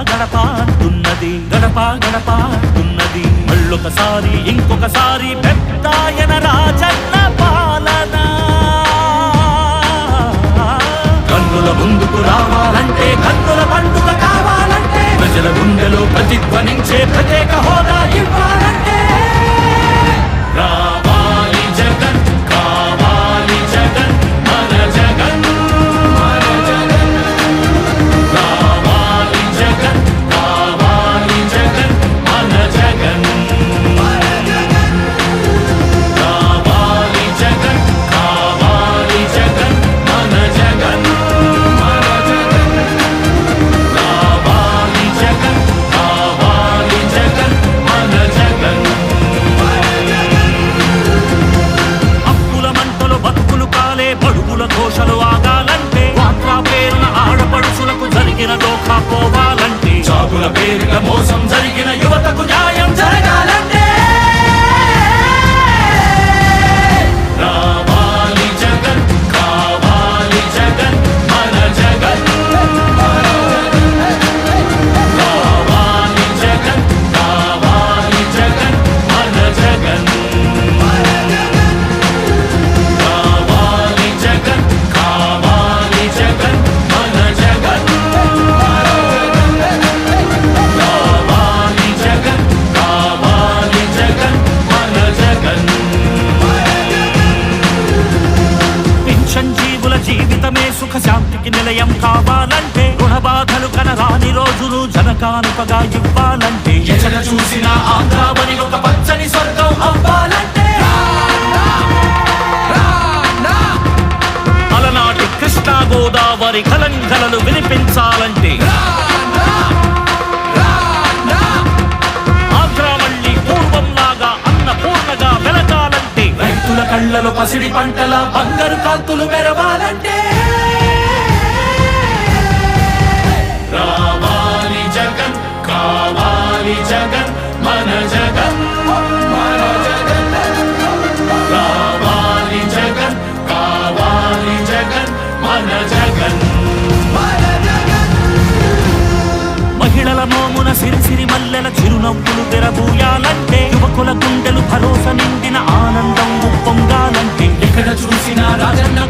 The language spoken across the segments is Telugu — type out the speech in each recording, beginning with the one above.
గడప ఉన్నది. మళ్ళొకసారి ఇంకొకసారి పెద్దాయన రాజన్న పాలన. కన్నుల ముందుకు రావాలంటే కన్నుల పండుగ కావాలంటే ప్రజల గుండెలో ప్రతిధ్వనించే ప్రత్యేక హోదా ఇవ్వాలి? can you're a జీవితమే సుఖ శాంతికి నిలయం కావాలంటే గుణ బాధలు కనరాని రోజులు జనకానుకగా ఇవ్వాలంటే ఎచన చూసిన ఆంధ్రావని ఒక పచ్చని స్వర్గం అవ్వాలంటే. అలనాటి కృష్ణా గోదావరి కలంకలలు వినిపించాలంటే. ఆంధ్ర మళ్ళీ పూర్వంలాగా అన్నపూర్ణగా వెలగాలంటే కళ్ళలో పసిడి పంటల బంగారు కాంతులు మెరవాలంటే. రావాలి జగన్ కావాలి జగన్ మన జగన్. మన జగన్ రావాలి జగన్ కావాలి జగన్ మన జగన్. మహిళల మోమున సిరిసిరి మల్లెల చిరునవ్వులు తెరబూయాలంటే యువకుల గుండెలు భరోసా నిండిన రాజన్న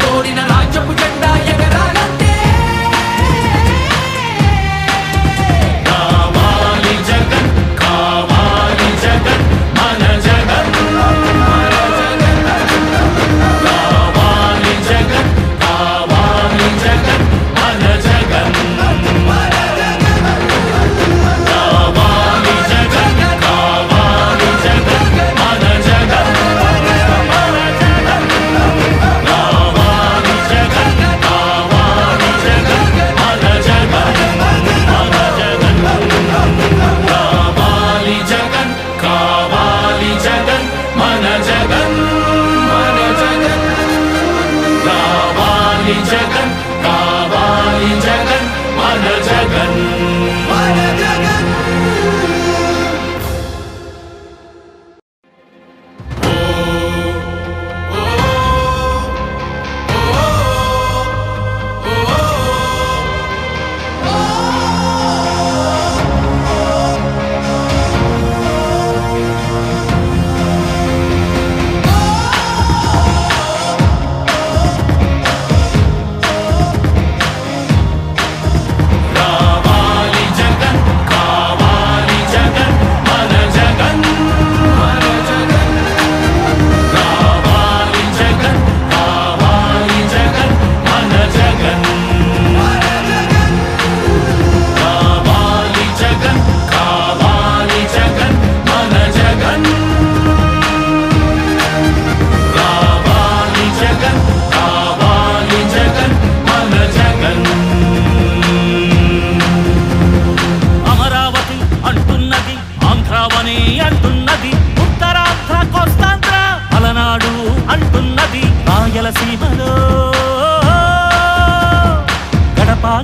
కావాలి జగన్ కావాలి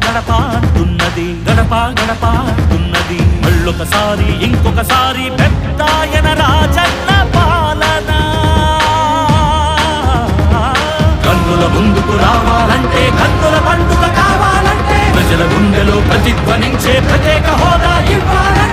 గడప గడప అంటున్నది గడప గడప అంటున్నది మళ్ళొకసారి ఇంకొకసారి పెద్దాయన రాజన్న పాలన. కన్నుల ముందుకు రావాలంటే కన్నుల పండుగ కావాలంటే ప్రజల గుండెలో ప్రతిధ్వనించే ప్రత్యేక హోదా ఇవ్వాలంటే.